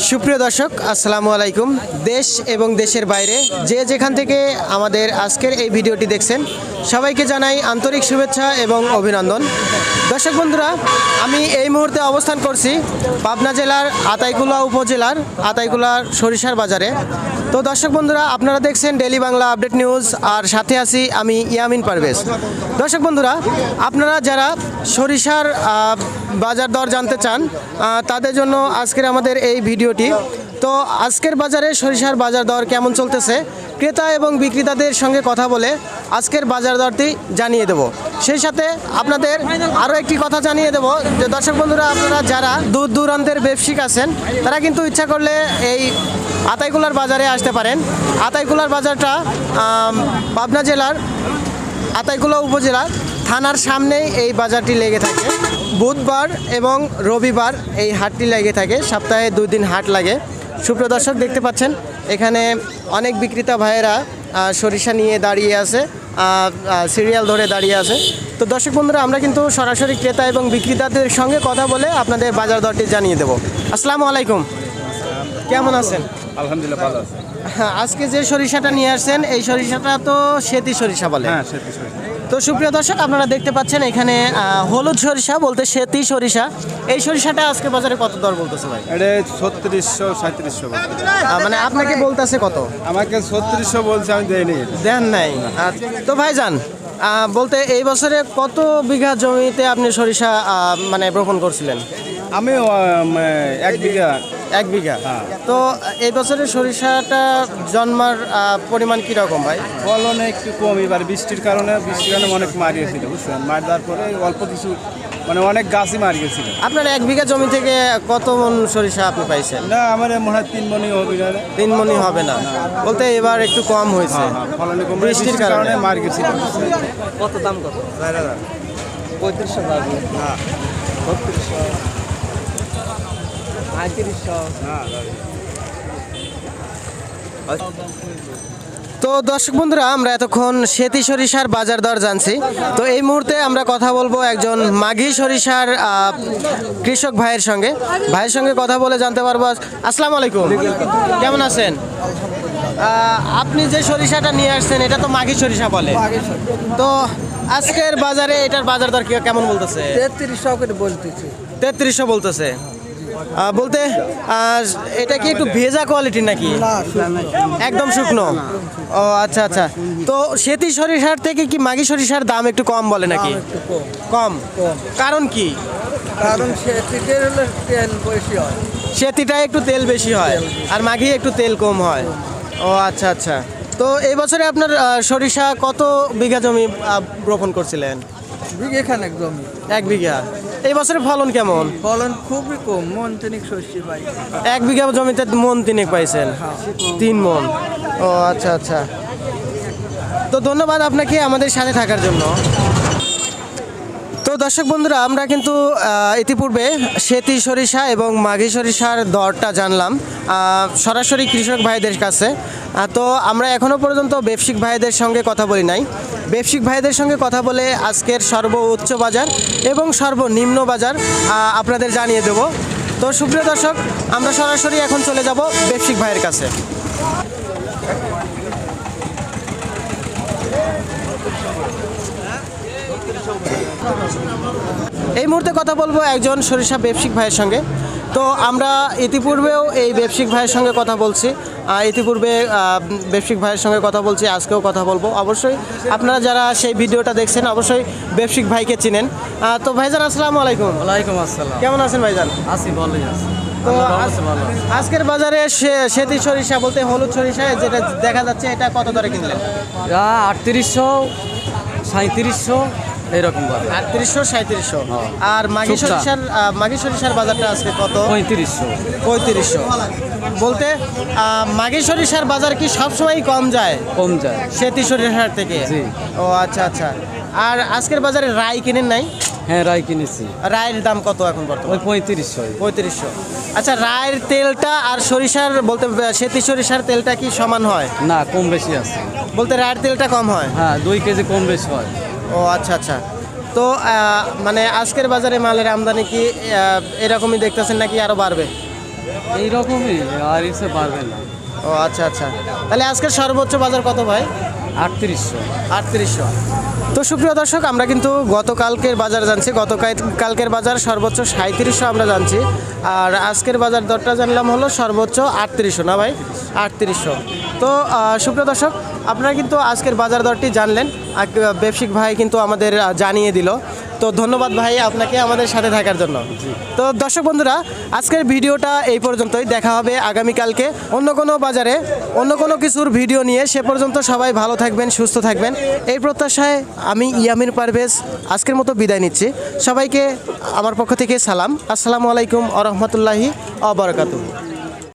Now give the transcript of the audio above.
সুপ্রিয় দর্শক, আসসালামু আলাইকুম। দেশ এবং দেশের বাইরে যে যেখান থেকে আমাদের আজকের এই ভিডিওটি দেখছেন, সবাইকে জানাই আন্তরিক শুভেচ্ছা এবং অভিনন্দন। দর্শক বন্ধুরা, আমি এই মুহূর্তে অবস্থান করছি পাবনা জেলার আতাইকুলা উপজেলার আতাইকুলার সরিষার বাজারে। তো দর্শক বন্ধুরা, আপনারা দেখছেন ডেলি বাংলা আপডেট নিউজ, আর সাথে আছি আমি ইয়ামিন পারভেজ। দর্শক বন্ধুরা, আপনারা যারা সরিষার বাজার দর জানতে চান তাদের জন্য আজকের আমাদের এই ভিডিওটি। তো আজকের বাজারে সরিষার বাজার দর কেমন চলতেছে? ক্রেতা এবং বিক্রেতাদের সঙ্গে কথা বলে আজকের বাজার দরটি জানিয়ে দেব। সেই সাথে আপনাদের আরও একটি কথা জানিয়ে দেব, যে দর্শক বন্ধুরা, আপনারা যারা দূর দূরান্তের ব্যবসায়িক আছেন, তারা কিন্তু ইচ্ছা করলে এই আতাইকুলার বাজারে আসতে পারেন। আতাইকুলার বাজারটা পাবনা জেলার আতাইকুলা উপজেলা থানার সামনেই এই বাজারটি লেগে থাকে। বুধবার এবং রবিবার এই হাটটি লেগে থাকে। সপ্তাহে দুই দিন হাট লাগে। সুপ্রিয় দর্শক দেখতে পাচ্ছেন এখানে অনেক বিক্রেতা ভাইয়েরা সরিষা নিয়ে দাঁড়িয়ে আছে সিরিয়াল ধরে দাঁড়িয়ে আছে। তো দর্শক বন্ধুরা আমরা কিন্তু সরাসরি ক্রেতা এবং বিক্রেতাদের সঙ্গে কথা বলে আপনাদের বাজার দরটি জানিয়ে দেবো। আসসালামু আলাইকুম। কেমন আছেন? আলহামদুলিল্লাহ ভালো আছে। হ্যাঁ আজকে যে সরিষাটা নিয়ে আসছেন এই সরিষাটা তো সেতি সরিষা বলে। হ্যাঁ সেটি সরি তো সুপ্রিয় দর্শক আপনারা দেখতে পাচ্ছেন এখানে হলুদ সরিষা বলতে সেতি সরিষা। এই সরিষাটা আজকে বাজারে কত দর বলতেছে ভাই? এটা ছত্রিশশো সাঁত্রিশশো মানে আপনাকে বলতেছে কত? আমাকে ছত্রিশশো বলছে আমি দেয়নি দেন নাই। তো ভাই যান বলতে এই বছরে কত বিঘা জমিতে আপনি সরিষা মানে রোপণ করছিলেন? আমি এক বিঘা এক বিঘা। তো এই বছরে সরিষাটা জন্মার পরিমাণ কীরকম ভাই? ফলনে একটু কম এবার বৃষ্টির কারণে বৃষ্টির কারণে অনেক মারিয়েছিল বুঝছেন? মার দেওয়ার পরে অল্প কিছু মানে অনেক গাছই মারি গেছিল। আপনার এক বিঘা জমি থেকে কত মন সরিষা আপনি পাইছেন? না আমার মনে হয় তিন মনি হবে না? তিন মনি হবে না। বলতে এবার একটু কম হয়েছে। হ্যাঁ, হ্যাঁ, ফলনে কম বৃষ্টির কারণে। মার গেছিল। কত দাম কত? পঁয়ত্রিশশো হ্যাঁ। হ্যাঁ তো দর্শক বন্ধুরা আমরা এতক্ষণ সেতি সরিষার বাজার দর জানছি। তো এই মুহূর্তে আমরা কথা বলব একজন মাঘি সরিষার কৃষক ভাইয়ের সঙ্গে। ভাইয়ের সঙ্গে কথা বলে জানতে পারব আসসালামু আলাইকুম। কেমন আছেন? আহ, আপনি যে সরিষাটা নিয়ে আসছেন এটা তো মাঘি সরিষা বলে। তো আজকের বাজারে এটার বাজার দর কি- কেমন বলতেছে? তেত্রিশশো করে বলতেছি। তেত্রিশশো বলতেছে। বলতে এটা কি একটু ভেজা কোয়ালিটির নাকি? একদম শুকনো? ও আচ্ছা আচ্ছা। তো সেতি সরিষার থেকে কি মাগি সরিষার দাম একটু কম বলে নাকি? কম। কারণ কি? কারণ তেল বেশি হয়। সেতিটা একটু তেল বেশি হয় আর মাঘি একটু তেল কম হয়। ও আচ্ছা আচ্ছা। তো এই বছরে আপনার সরিষা কত বিঘা জমি রোপণ করছিলেন? বিঘেখানে জমি। এক বিঘা। এই বছরে ফলন কেমন? ফলন খুবই কম মন তিনিক শস্য পাই। এক বিঘা জমিতে মন তিনেক পাইছেন? তিন মন। ও আচ্ছা আচ্ছা। তো ধন্যবাদ আপনাকে আমাদের সাথে থাকার জন্য। তো দর্শক বন্ধুরা, আমরা কিন্তু ইতিপূর্বে সেতি সরিষা এবং মাঘি সরিষার দরটা জানলাম। সরাসরি কৃষক ভাইদের কাছে। তো আমরা এখনও পর্যন্ত ব্যবসায়িক ভাইদের সঙ্গে কথা বলি নাই। ব্যবসায়িক ভাইদের সঙ্গে কথা বলে আজকের সর্বোচ্চ বাজার এবং সর্বনিম্ন বাজার আপনাদের জানিয়ে দেব। তো সুপ্রিয় দর্শক, আমরা সরাসরি এখন চলে যাব ব্যবসায়িক ভাইয়ের কাছে। এই মুহূর্তে কথা বলব একজন সরিষা ব্যবসায়িক ভাইয়ের সঙ্গে। তো আমরা ইতিপূর্বেও এই ব্যবসায়িক ভাইয়ের সঙ্গে কথা বলছি। ইতিপূর্বে ব্যবসায়িক ভাইয়ের সঙ্গে কথা বলছি আজকেও কথা বলব। অবশ্যই আপনারা যারা সেই ভিডিওটা দেখছেন অবশ্যই ব্যবসায়িক ভাইকে চিনেন। তো ভাইজান আসসালামু আলাইকুম। ওয়ালাইকুম আসসালাম। কেমন আছেন ভাইজান? আসি ভালোই আছে। তো আজকের বাজারে সে- সেতি সরিষা বলতে হলুদ সরিষা যেটা দেখা যাচ্ছে এটা কত দরে কিনলেন? আটত্রিশশো সাঁত্রিশশো এরকম আটত্রিশশো সাঁত্রিশশো। আর মাঘি সরিষার মাঘি সরিষার বাজারটা আজকে কত? পঁয়ত্রিশশো। পঁয়ত্রিশশো। বলতে মাঘি সরিষার বাজার কি সবসময় কম যায়? কম যায়। সেতি সরিষার থেকে। ও আচ্ছা আচ্ছা। আর আজকের বাজারে রাই কিনেন নাই? হ্যাঁ রায় কিনেছি। রায়ের দাম কত এখন বর্তমানে? ওই পঁয়ত্রিশশো। পঁয়ত্রিশশো। আচ্ছা রায়ের তেলটা আর সরিষার বলতে সেতি সরিষার তেলটা কি সমান হয়? না কম বেশি আছে। বলতে রায়ের তেলটা কম হয়? হ্যাঁ দুই কেজি কম বেশি হয়। ও আচ্ছা আচ্ছা। তো মানে আজকের বাজারে মালের আমদানি কি এরকমই দেখতেছেন নাকি আরও বাড়বে? এইরকমই আর এসে পারবে না। ও আচ্ছা আচ্ছা। তাহলে আজকের সর্বোচ্চ বাজার কত ভাই? আটত্রিশশো। আটত্রিশশো। তো সুপ্রিয় দর্শক, আমরা কিন্তু গতকালকের বাজার জানছি গতকাল- কালকের বাজার সর্বোচ্চ সাঁত্রিশশো আমরা জানছি, আর আজকের বাজার দরটা জানলাম হলো সর্বোচ্চ আটত্রিশশো, না ভাই? আটত্রিশশো। তো সুপ্রিয় দর্শক, আপনারা কিন্তু আজকের বাজার দরটি জানলেন। ব্যবসিক ভাই কিন্তু আমাদের জানিয়ে দিল। তো ধন্যবাদ ভাই আপনাকে আমাদের সাথে থাকার জন্য। তো দর্শক বন্ধুরা, আজকের ভিডিওটা এই পর্যন্তই। দেখা হবে আগামীকালকে অন্য কোনো বাজারে, অন্য কোনো কিছুর ভিডিও নিয়ে। সে পর্যন্ত সবাই ভালো থাকবেন, সুস্থ থাকবেন। এই প্রত্যাশায় আমি ইয়ামির পারভেজ আজকের মতো বিদায় নিচ্ছি। সবাইকে আমার পক্ষ থেকে সালাম। আসসালামু আলাইকুম আ রহমতুল্লাহি আবরকাতু